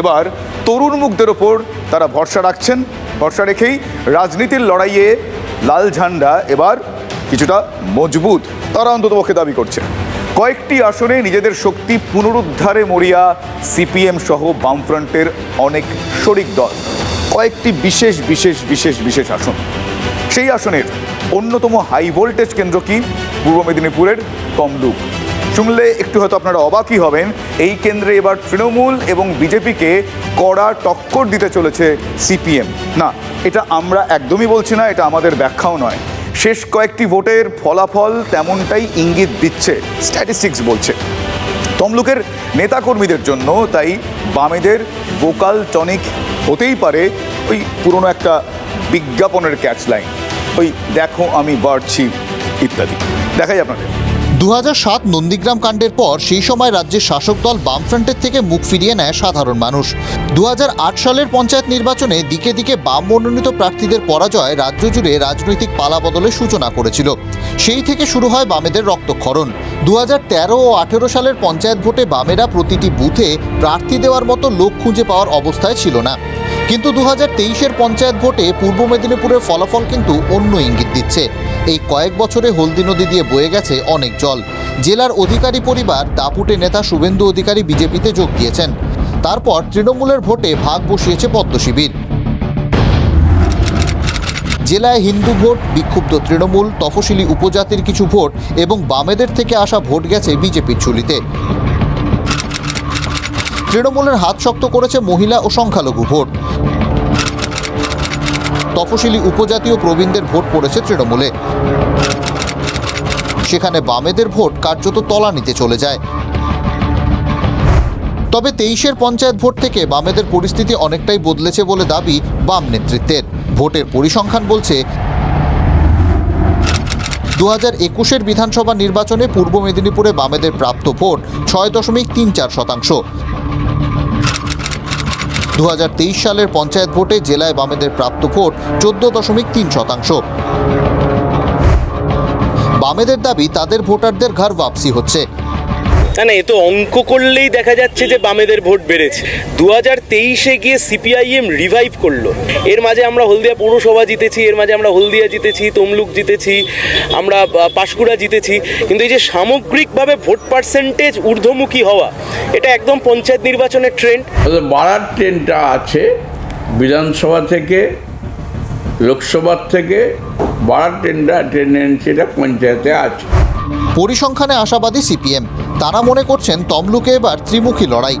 এবার তরুণ মুখদের ওপর তারা ভরসা রাখছেন। ভরসা রেখেই রাজনীতির লড়াইয়ে লাল ঝান্ডা এবার কিছুটা মজবুত। তারা অন্ততপক্ষে দাবি করছে। কয়েকটি আসনে নিজেদের শক্তি পুনরুদ্ধারে মরিয়া সিপিএম সহ বামফ্রন্টের অনেক শরিক দল। কয়েকটি বিশেষ বিশেষ বিশেষ বিশেষ আসন। সেই আসনের অন্যতম হাই ভোল্টেজ কেন্দ্র কি? পূর্ব মেদিনীপুরের তমলুক। শুনলে একটু হয়তো আপনারা অবাকই হবেন, এই কেন্দ্রে এবার তৃণমূল এবং বিজেপিকে কড়া টক্কর দিতে চলেছে সিপিএম। না, এটা আমরা একদমই বলছি না, এটা আমাদের ব্যাখ্যাও নয়। শেষ কয়েকটি ভোটের ফলাফল তেমনটাই ইঙ্গিত দিচ্ছে স্ট্যাটিস্টিক্স বলছে। তমলুকের নেতাকর্মীদের জন্য তাই বামেদের ভোকাল টনিক হতেই পারে ওই পুরনো একটা বিজ্ঞাপনের ক্যাচ লাইন ওই দেখো আমি বাড়ছি ইত্যাদি। দেখাই আপনাদের। দু নন্দীগ্রাম কাণ্ডের পর সেই সময় রাজ্যের শাসক দল বামফ্রন্টের থেকে মুখ ফিরিয়ে নেয় সাধারণ মানুষ। দু হাজার আট সালের পঞ্চায়েত নির্বাচনে দিকে দিকে বাম মনোনীত প্রার্থীদের পরাজয় রাজ্য জুড়ে রাজনৈতিক পালাবদলের সূচনা করেছিল। সেই থেকে শুরু হয় বামেদের রক্তক্ষরণ। দু ও আঠেরো সালের পঞ্চায়েত ভোটে বামেরা প্রতিটি বুথে প্রার্থী দেওয়ার মতো লোক খুঁজে পাওয়ার অবস্থায় ছিল না। কিন্তু দু হাজার পঞ্চায়েত ভোটে পূর্ব মেদিনীপুরের ফলাফল কিন্তু অন্য ইঙ্গিত দিচ্ছে। এই কয়েক বছরে হলদি নদী দিয়ে বয়ে গেছে অনেক জল। জেলার অধিকারী পরিবার, দাপুটে নেতা শুভেন্দু অধিকারী বিজেপিতে যোগ দিয়েছেন। তারপর তৃণমূলের ভোটে ভাগ বসিয়েছে পদ্ম শিবির। জেলায় হিন্দু ভোট, বিক্ষুব্ধ তৃণমূল, তফসিলি উপজাতির কিছু ভোট এবং বামেদের থেকে আসা ভোট গেছে বিজেপির ঝুলিতে। তৃণমূলের হাত শক্ত করেছে মহিলা ও সংখ্যালঘু ভোট। তফসিলি উপজাতীয় প্রবীণদের ভোট পড়েছে তৃণমূলে। সেখানে বামেদের ভোট কার্যত তলানিতে চলে যায়। তবে তেইশের পঞ্চায়েত ভোট থেকে বামেদের পরিস্থিতি অনেকটাই বদলেছে বলে দাবি বাম নেতৃত্বের। ভোটের পরিসংখ্যান বলছে দু হাজার একুশের বিধানসভা নির্বাচনে পূর্ব মেদিনীপুরে বামেদের প্রাপ্ত ভোট ছয় দশমিক তিন চার শতাংশ। দু হাজার তেইশ সালের পঞ্চায়েত ভোটে জেলায় বামেদের প্রাপ্ত ভোট চোদ্দ দশমিক তিন শতাংশ। বামেদের দাবি তাদের ভোটারদের ঘর ওয়াপসি হচ্ছে। না না এ তো অঙ্ক করলেই দেখা যাচ্ছে যে বামেদের ভোট বেড়েছে। দু হাজার তেইশে গিয়ে সিপিআইএম রিভাইভ করল। এর মাঝে আমরা হলদিয়া পৌরসভা জিতেছি এর মাঝে আমরা হলদিয়া জিতেছি তমলুক জিতেছি আমরা পাঁশকুড়া জিতেছি। কিন্তু এই যে সামগ্রিকভাবে ভোট পার্সেন্টেজ ঊর্ধ্বমুখী হওয়া এটা একদম পঞ্চায়েত নির্বাচনের ট্রেন্ড তবে বাড়ার ট্রেনটা আছে বিধানসভা থেকে লোকসভার থেকে বাড়ার ট্রেনটা টেন্ডেন্সিটা পঞ্চায়েতে আছে। পরিসংখ্যানে আশাবাদী সিপিএম। তারা মনে করছেন তমলুকে এবার ত্রিমুখী লড়াই।